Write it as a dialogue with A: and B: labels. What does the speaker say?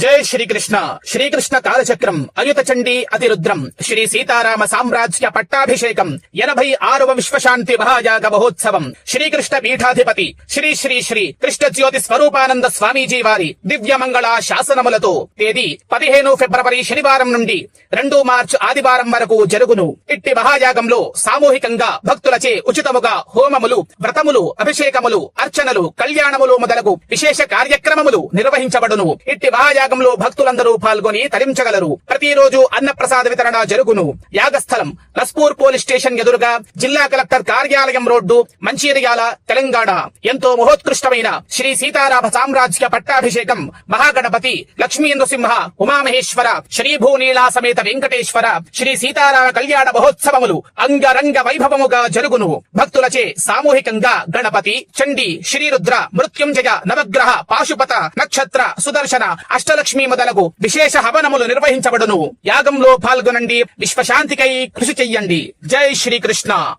A: జై శ్రీకృష్ణ. శ్రీకృష్ణ కాలచక్రం అయుత చండీ అతిరుద్రం శ్రీ సీతారామ సామ్రాజ్య పట్టాభిషేకం ఎనభై ఆరవ విశ్వశాంతి మహాయాగ మహోత్సవం శ్రీకృష్ణ పీఠాధిపతి శ్రీ శ్రీ శ్రీ కృష్ణ జ్యోతి స్వరూపానంద స్వామీజీ వారి దివ్య మంగళ శాసనములతో తేదీ పదిహేను ఫిబ్రవరి శనివారం నుండి రెండు మార్చ్ ఆదివారం వరకు జరుగును. ఇట్టి మహాయాగంలో సామూహికంగా భక్తులచే ఉచితముగా హోమములు వ్రతములు అభిషేకములు అర్చనలు కళ్యాణములు మొదలగు విశేష కార్యక్రమములు నిర్వహించబడును. ఇట్టి యాగంలో భక్తులందరూ పాల్గొని తరించగలరు. ప్రతిరోజు అన్న ప్రసాద వితరణ జరుగును. యాగస్థలం లస్పూర్ పోలీస్ స్టేషన్ ఎదురుగా జిల్లా కలెక్టర్ కార్యాలయం రోడ్డు మంచిర్యాల తెలంగాణ. ఎంతో మహోత్కృష్టమైన శ్రీ సీతారామ సామ్రాజ్య పట్టాభిషేకం మహాగణపతి లక్ష్మీ నృసింహ ఉమామహేశ్వర శ్రీ భూనీలా సమేత వెంకటేశ్వర శ్రీ సీతారామ కళ్యాణ మహోత్సవములు అంగరంగ వైభవముగా జరుగును. భక్తులచే సామూహికంగా గణపతి చండి శ్రీరుద్ర మృత్యుంజయ నవగ్రహ పాశుపత నక్షత్ర సుదర్శన అష్ట అష్టలక్ష్మి మొదలగు విశేష హవనములు నిర్వహించబడును. యాగంలో పాల్గొనండి. విశ్వశాంతికై కృషి చెయ్యండి. జై శ్రీకృష్ణ.